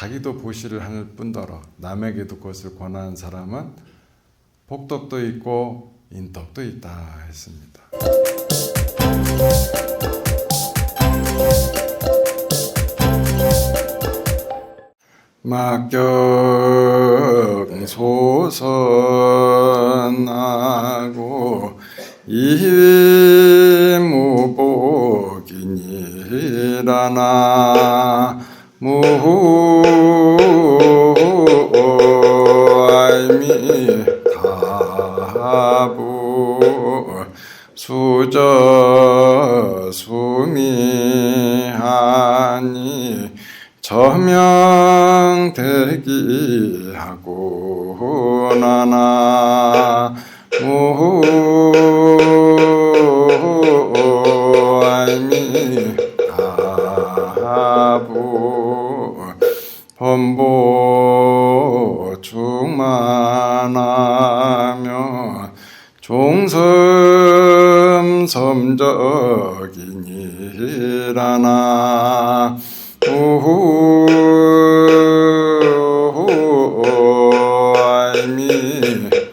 자기도 보시를 하는 뿐더러 남에게도 그것을 권하는 사람은 복덕도 있고 인덕도 있다 했습니다. 막경 소선하고 이무복이니라나 수저 수미하니 저명대기 하고 나나 무아이미 다부 범보 충만하며 종 우아이미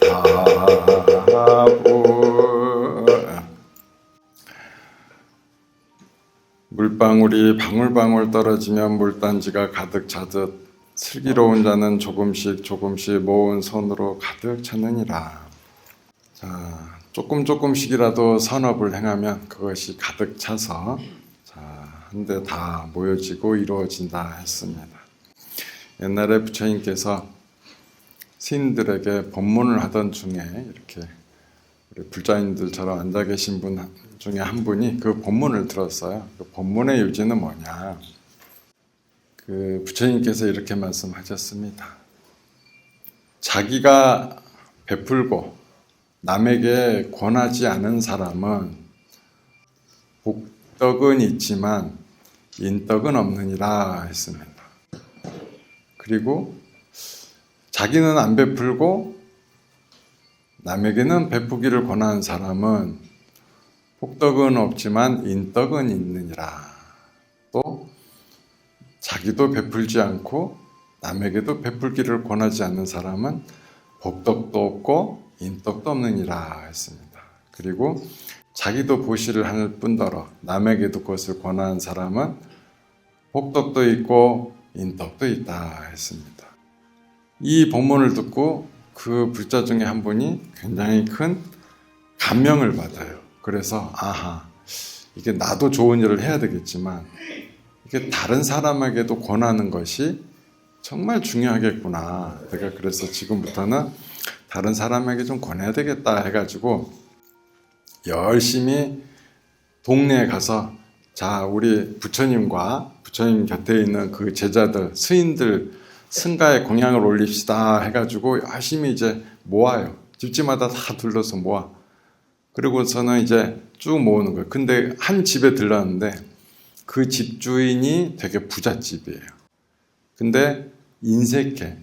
다부 물방울이 방울방울 떨어지면 물단지가 가득 차듯 슬기로운 자는 조금씩 조금씩 모은 손으로 가득 차느니라. 자, 조금 조금씩이라도 선업을 행하면 그것이 가득 차서 자, 한데 다 모여지고 이루어진다 했습니다. 옛날에 부처님께서 시인들에게 법문을 하던 중에 이렇게 우리 불자인들처럼 앉아 계신 분 중에 한 분이 그 본문을 들었어요. 그 본문의 요지는 뭐냐? 그 부처님께서 이렇게 말씀하셨습니다. 자기가 베풀고 남에게 권하지 않은 사람은 복덕은 있지만 인덕은 없느니라 했습니다. 그리고 자기는 안 베풀고 남에게는 베푸기를 권하는 사람은 복덕은 없지만 인덕은 있느니라. 또 자기도 베풀지 않고 남에게도 베풀기를 권하지 않는 사람은 복덕도 없고 인덕도 없느니라 했습니다. 그리고 자기도 보시를 하는 뿐더러 남에게도 그것을 권하는 사람은 복덕도 있고 인덕도 있다 했습니다. 이 본문을 듣고 그 불자 중에 한 분이 굉장히 큰 감명을 받아요. 그래서 아하 이게 나도 좋은 일을 해야 되겠지만 이게 다른 사람에게도 권하는 것이 정말 중요하겠구나. 내가 그래서 지금부터는 다른 사람에게 좀 권해야 되겠다 해가지고 열심히 동네에 가서 자 우리 부처님과 부처님 곁에 있는 그 제자들 스인들 승가에 공양을 올립시다 해가지고 열심히 이제 모아요. 집집마다 다 둘러서 모아. 그리고서는 이제 쭉 모으는 거예요. 근데 한 집에 들렀는데 그 집주인이 되게 부잣집이에요. 근데 인색해.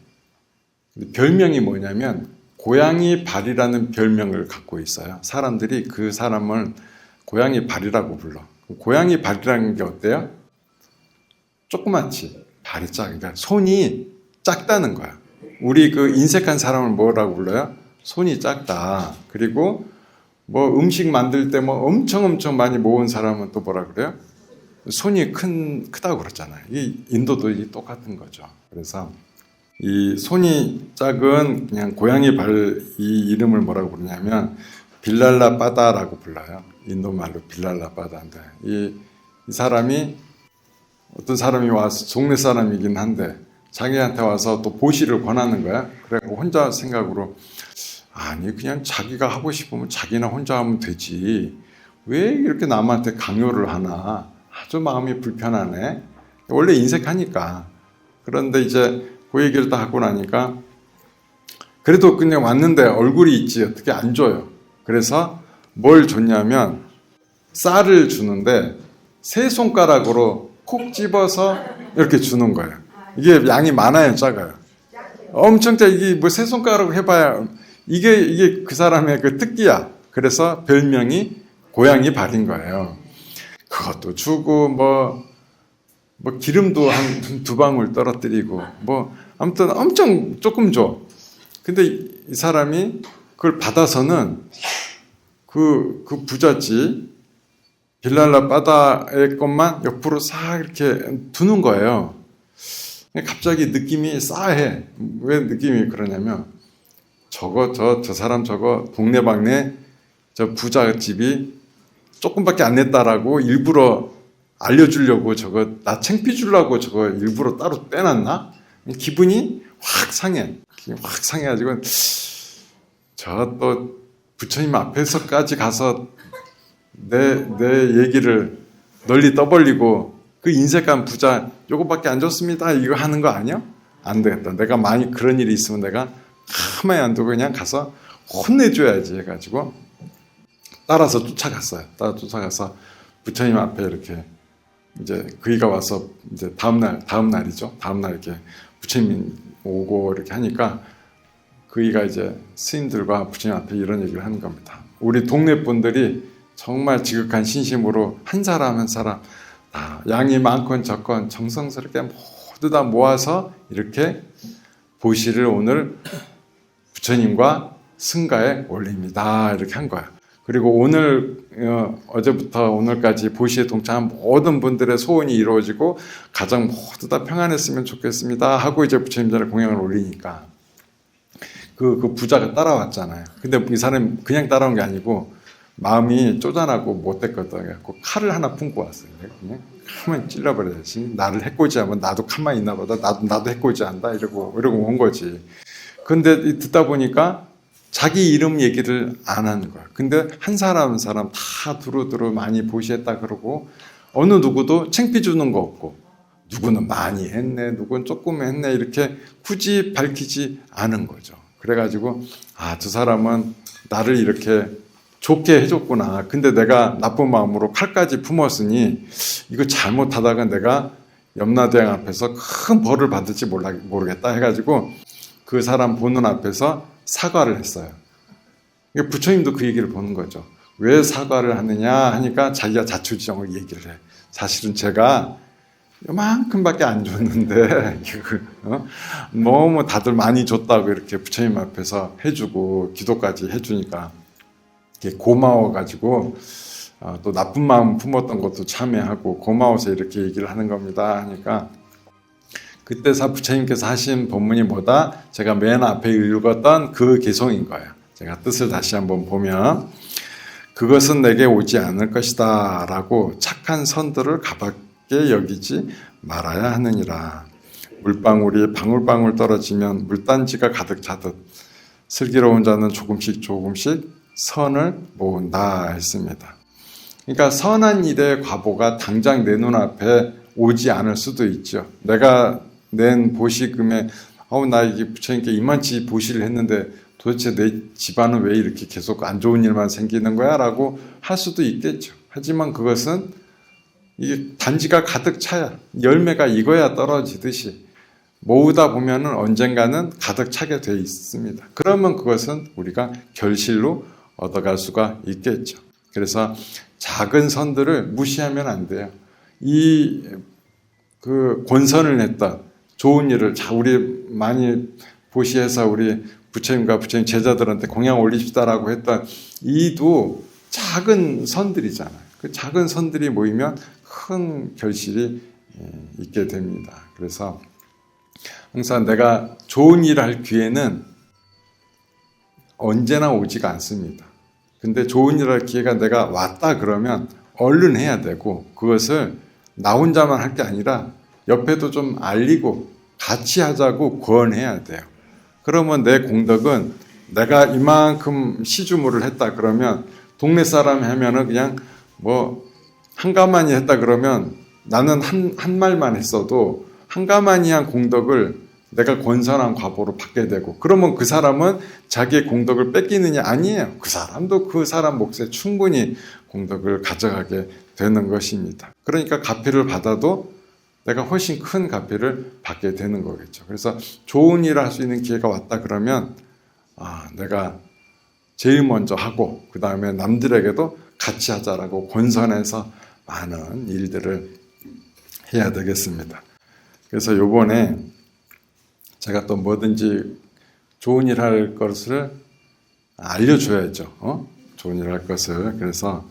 별명이 뭐냐면 고양이 발이라는 별명을 갖고 있어요. 사람들이 그 사람을 고양이 발이라고 불러. 고양이 발이라는 게 어때요? 조그맣지. 발이 작아. 그러니까 손이 작다는 거야. 우리 그 인색한 사람을 뭐라고 불러요? 손이 작다. 그리고 뭐 음식 만들 때 뭐 엄청 엄청 많이 모은 사람은 또 뭐라 그래요? 손이 큰 크다고 그러잖아요. 이 인도도 이 똑같은 거죠. 그래서 이 손이 작은 그냥 고양이 발 이 이름을 뭐라고 부르냐면 빌랄라 빠다라고 불러요. 인도 말로 빌랄라 빠다인데 이, 이 사람이 어떤 사람이 와서 동네 사람이긴 한데 자기한테 와서 또 보시를 권하는 거야. 그래 혼자 생각으로 아니 그냥 자기가 하고 싶으면 자기나 혼자 하면 되지. 왜 이렇게 남한테 강요를 하나? 아주 마음이 불편하네. 원래 인색하니까. 그런데 이제 그 얘기를 다 하고 나니까 그래도 그냥 왔는데 얼굴이 있지 어떻게 안 줘요. 그래서 뭘 줬냐면 쌀을 주는데 세 손가락으로 콕 집어서 이렇게 주는 거예요. 이게 양이 많아요, 작아요. 엄청 짜 이게 뭐 세 손가락으로 해봐야 이게 이게 그 사람의 그 특기야. 그래서 별명이 고양이 발인 거예요. 그것도 주고 뭐 뭐 기름도 한 두 방울 떨어뜨리고 뭐 아무튼 엄청 조금 줘. 근데 이이 사람이 그걸 받아서는 그, 그 부잣집 빌랄라 바다의 것만 옆으로 싹 이렇게 두는 거예요. 갑자기 느낌이 싸해. 왜 느낌이 그러냐면 저거 저 저 사람 저거 동네방네 저 부잣집이 조금밖에 안 냈다라고 일부러 알려주려고 저거 나 창피 주려고 저거 일부러 따로 빼놨나? 기분이 확 상해. 확 상해가지고 저 또 부처님 앞에서까지 가서 내, 내 얘기를 널리 떠벌리고 그 인색한 부자 요거밖에 안 줬습니다. 이거 하는 거 아니야? 안 되겠다. 내가 많이 그런 일이 있으면 내가 가만히 안 두고 그냥 가서 혼내줘야지 해가지고 따라서 쫓아갔어요. 따라 쫓아가서 부처님 앞에 이렇게 이제 그이가 와서 이제 다음 날 다음 날이죠. 다음 날 이렇게 부처님 오고 이렇게 하니까 그이가 이제 스님들과 부처님 앞에 이런 얘기를 하는 겁니다. 우리 동네 분들이 정말 지극한 신심으로 한 사람 한 사람 다 양이 많건 적건 정성스럽게 모두 다 모아서 이렇게 보시를 오늘 부처님과 승가에 올립니다. 이렇게 한 거야. 그리고 오늘 어, 제부터 오늘까지 보시에 동참한 모든 분들의 소원이 이루어지고 가정 모두 다 평안했으면 좋겠습니다 하고 이제 부처님 전에 공양을 올리니까 그, 그 부자가 따라왔잖아요. 근데 이 사람이 그냥 따라온 게 아니고 마음이 쪼잔하고 못됐거든. 그래갖고 칼을 하나 품고 왔어요. 그냥 가만 찔러버려야지. 나를 해코지하면 나도 가만히 있나 보다. 나도, 나도 해코지한다. 이러고, 이러고 온 거지. 근데 이 듣다 보니까 자기 이름 얘기를 안 하는 거야. 근데 한 사람 한 사람 다 두루두루 많이 보시했다 그러고 어느 누구도 창피 주는 거 없고 누구는 많이 했네, 누구는 조금 했네 이렇게 굳이 밝히지 않은 거죠. 그래가지고 아, 두 사람은 나를 이렇게 좋게 해줬구나. 근데 내가 나쁜 마음으로 칼까지 품었으니 이거 잘못하다가 내가 염라대왕 앞에서 큰 벌을 받을지 몰라, 모르겠다 해가지고 그 사람 보는 앞에서 사과를 했어요. 그러니까 부처님도 그 얘기를 보는 거죠. 왜 사과를 하느냐 하니까 자기가 자초지종을 얘기를 해. 사실은 제가 요만큼밖에 안 줬는데 어? 너무 다들 많이 줬다고 이렇게 부처님 앞에서 해주고 기도까지 해주니까 고마워가지고 어, 또 나쁜 마음 품었던 것도 참여하고 고마워서 이렇게 얘기를 하는 겁니다 하니까 그때 사 부처님께서 하신 본문이 뭐다? 제가 맨 앞에 읽었던 그 개송인 거예요. 제가 뜻을 다시 한번 보면 그것은 내게 오지 않을 것이다 라고 착한 선들을 가볍게 여기지 말아야 하느니라. 물방울이 방울방울 떨어지면 물단지가 가득 차듯 슬기로운 자는 조금씩 조금씩 선을 모은다 했습니다. 그러니까 선한 일의 과보가 당장 내 눈앞에 오지 않을 수도 있죠. 내가 낸 보시금에 어우 나 이게 부처님께 이만치 보시를 했는데 도대체 내 집안은 왜 이렇게 계속 안 좋은 일만 생기는 거야? 라고 할 수도 있겠죠. 하지만 그것은 이게 단지가 가득 차야 열매가 익어야 떨어지듯이 모으다 보면은 언젠가는 가득 차게 돼 있습니다. 그러면 그것은 우리가 결실로 얻어갈 수가 있겠죠. 그래서 작은 선들을 무시하면 안 돼요. 이 그 권선을 냈던 좋은 일을 자 우리 많이 보시해서 우리 부처님과 부처님 제자들한테 공양 올리십다라고 했던 이도 작은 선들이잖아요. 그 작은 선들이 모이면 큰 결실이 예, 있게 됩니다. 그래서 항상 내가 좋은 일을 할 기회는 언제나 오지가 않습니다. 근데 좋은 일을 할 기회가 내가 왔다 그러면 얼른 해야 되고 그것을 나 혼자만 할 게 아니라 옆에도 좀 알리고 같이 하자고 권해야 돼요. 그러면 내 공덕은 내가 이만큼 시주물을 했다 그러면 동네 사람이 하면은 그냥 뭐 한가만히 했다 그러면 나는 한, 한 말만 했어도 한가만히 한 공덕을 내가 권선한 과보로 받게 되고 그러면 그 사람은 자기의 공덕을 뺏기느냐 아니에요. 그 사람도 그 사람 몫에 충분히 공덕을 가져가게 되는 것입니다. 그러니까 가피를 받아도 내가 훨씬 큰 가피를 받게 되는 거겠죠. 그래서 좋은 일을 할 수 있는 기회가 왔다 그러면 아, 내가 제일 먼저 하고 그 다음에 남들에게도 같이 하자라고 권선해서 많은 일들을 해야 되겠습니다. 그래서 요번에 제가 또 뭐든지 좋은 일 할 것을 알려줘야죠. 어? 좋은 일 할 것을. 그래서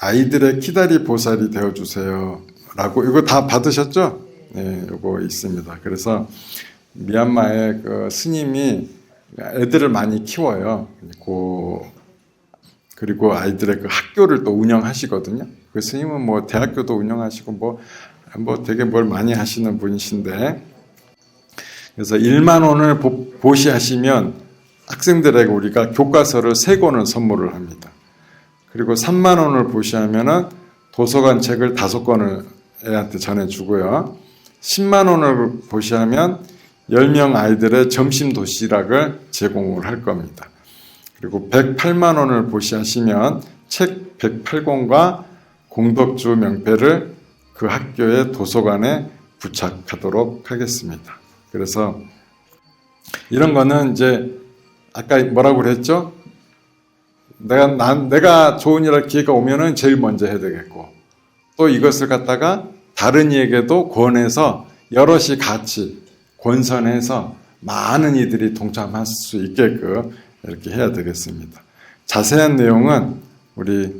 아이들의 키다리 보살이 되어주세요. 라고, 이거 다 받으셨죠? 네, 요거 있습니다. 그래서 미얀마의 그 스님이 애들을 많이 키워요. 그, 그리고 아이들의 그 학교를 또 운영하시거든요. 그 스님은 뭐 대학교도 운영하시고 뭐, 뭐 되게 뭘 많이 하시는 분이신데, 그래서 1만 원을 보, 보시하시면 학생들에게 우리가 교과서를 세 권을 선물을 합니다. 그리고 3만 원을 보시하면은 도서관 책을 다섯 권을 애한테 전해주고요. 10만 원을 보시하면 10명 아이들의 점심 도시락을 제공을 할 겁니다. 그리고 108만 원을 보시하시면 책 108권과 공덕주 명패를 그 학교의 도서관에 부착하도록 하겠습니다. 그래서 이런 거는 이제 아까 뭐라고 그랬죠? 내가 난 내가 좋은 일할 기회가 오면은 제일 먼저 해야 되겠고 또 이것을 갖다가 다른 이에게도 권해서 여럿이 같이 권선해서 많은 이들이 동참할 수 있게끔 이렇게 해야 되겠습니다. 자세한 내용은 우리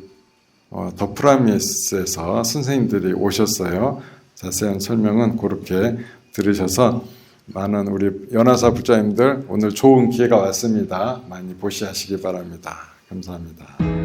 어, 더 프라미스에서 선생님들이 오셨어요. 자세한 설명은 그렇게 들으셔서 많은 우리 연하사 부자님들 오늘 좋은 기회가 왔습니다. 많이 보시하시기 바랍니다. 감사합니다.